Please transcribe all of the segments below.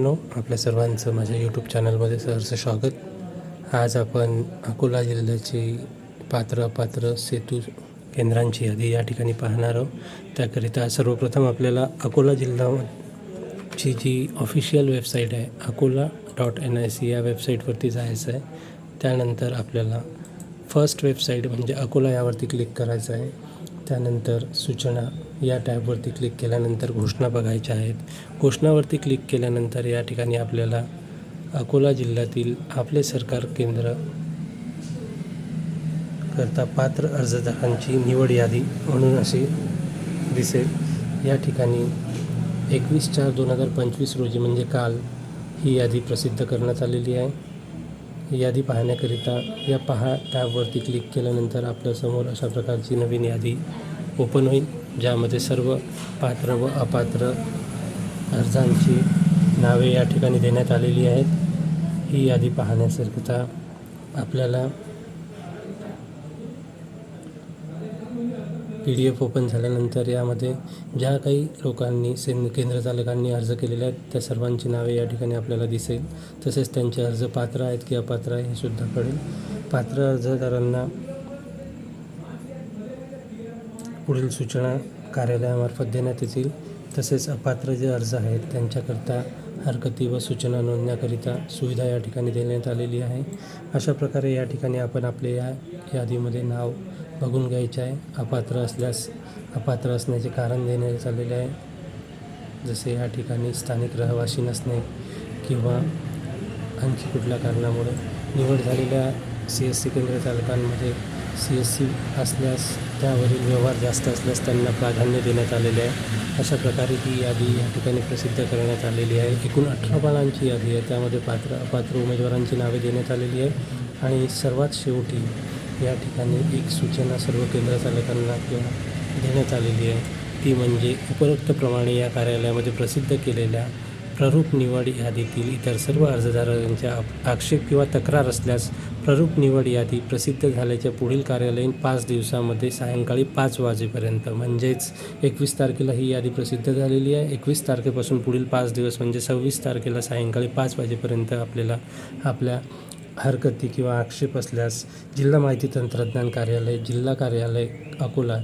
मित्रांनो आपल्या सर्वांचं माझ्या यूट्यूब चॅनलमध्ये सहर्ष स्वागत. आज आपण अकोला जिल्ह्याची पात्र अपात्र सेतू केंद्रांची यादी या ठिकाणी पाहणार आहोत. त्याकरिता सर्वप्रथम आपल्याला अकोला जिल्ह्याची जी ऑफिशियल वेबसाईट आहे Akola dot N I C या वेबसाईटवरती जायचं आहे. त्यानंतर आपल्याला फर्स्ट वेबसाईट म्हणजे अकोला यावरती क्लिक करायचं आहे. त्यानंतर सूचना या टॅबवरती क्लिक केल्यानंतर घोषणा बघायच्या आहेत. घोषणावरती क्लिक केल्यानंतर या ठिकाणी आपल्याला अकोला जिल्ह्यातील आपले सरकार केंद्र करता पात्र अर्जदारांची निवड यादी म्हणून अशी दिसेल. या ठिकाणी एकवीस चार दोन हजार पंचवीस रोजी म्हणजे काल ही यादी प्रसिद्ध करण्यात आलेली आहे. यादी पाहण्याकरिता या पहा टॅबवरती क्लिक केल्यानंतर आपल्यासमोर अशा प्रकारची नवीन यादी ओपन होईल ज्यामध्ये सर्व पात्र व अपात्र अर्जांची नावे या ठिकाणी देण्यात आलेली आहेत. ही यादी पाहण्याकरिता आपल्याला पी डी एफ ओपन झाल्यानंतर यामध्ये ज्या काही लोकांनी सेन केंद्र चालकांनी अर्ज केलेले आहेत त्या सर्वांची नावे या ठिकाणी आपल्याला दिसेल. तसेच त्यांचे अर्ज पात्र आहेत की अपात्र आहे हे सुद्धा कळेल. पात्र अर्जदारांना पुढील सूचना कार्यालयामार्फत देण्यात येतील. तसेच अपात्र जे अर्ज आहेत त्यांच्याकरता हरकती व सूचना नोंदण्याकरिता सुविधा या ठिकाणी देण्यात आलेली आहे. अशा प्रकारे या ठिकाणी आपण आपले या यादीमध्ये नाव बघून घ्यायचे आहे. अपात्र असल्यास अपात्र असण्याचे कारण देण्यात आलेले आहे. जसे या ठिकाणी स्थानिक रहिवासी नसणे किंवा आणखी कुठल्या कारणामुळे निवड झालेल्या सी एस सी केंद्र चालकांमध्ये सी एस सी असल्यास त्यावरील व्यवहार जास्त असल्यास त्यांना प्राधान्य देण्यात आलेले आहे. अशा प्रकारे ही यादी या ठिकाणी प्रसिद्ध करण्यात आलेली आहे. एकूण अठरा पानांची यादी आहे. त्यामध्ये पात्र अपात्र उमेदवारांची नावे देण्यात आलेली आहे. आणि सर्वात शेवटी या ठिकाणी एक सूचना सर्व केंद्र चालकांना किंवा देण्यात आलेली आहे. ती म्हणजे उपरोक्तप्रमाणे या कार्यालयामध्ये प्रसिद्ध केलेल्या प्ररूप निवड यादीतील इतर सर्व अर्जदारांच्या आक्षेप किंवा तक्रार असल्यास प्ररूप निवड यादी प्रसिद्ध झाल्याच्या पुढील कार्यालयीन पाच दिवसामध्ये सायंकाळी पाच वाजेपर्यंत म्हणजेच एकवीस तारखेला ही यादी प्रसिद्ध झालेली आहे. एकवीस तारखेपासून पुढील पाच दिवस म्हणजे सव्वीस तारखेला सायंकाळी पाच वाजेपर्यंत आपल्याला आपल्या हरकती किंवा आक्षेप असल्यास जिल्हा माहिती तंत्रज्ञान कार्यालय जिल्हा कार्यालय अकोला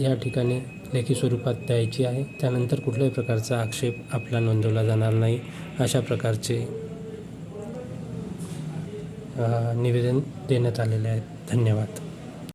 या ठिकाणी लेखी स्वरूपात द्यायची आहे. त्यानंतर कुठल्याही प्रकारचा आक्षेप आपला नोंदवला जाणार नाही. अशा प्रकारचे निवेदन देण्यात आलेले आहे. धन्यवाद.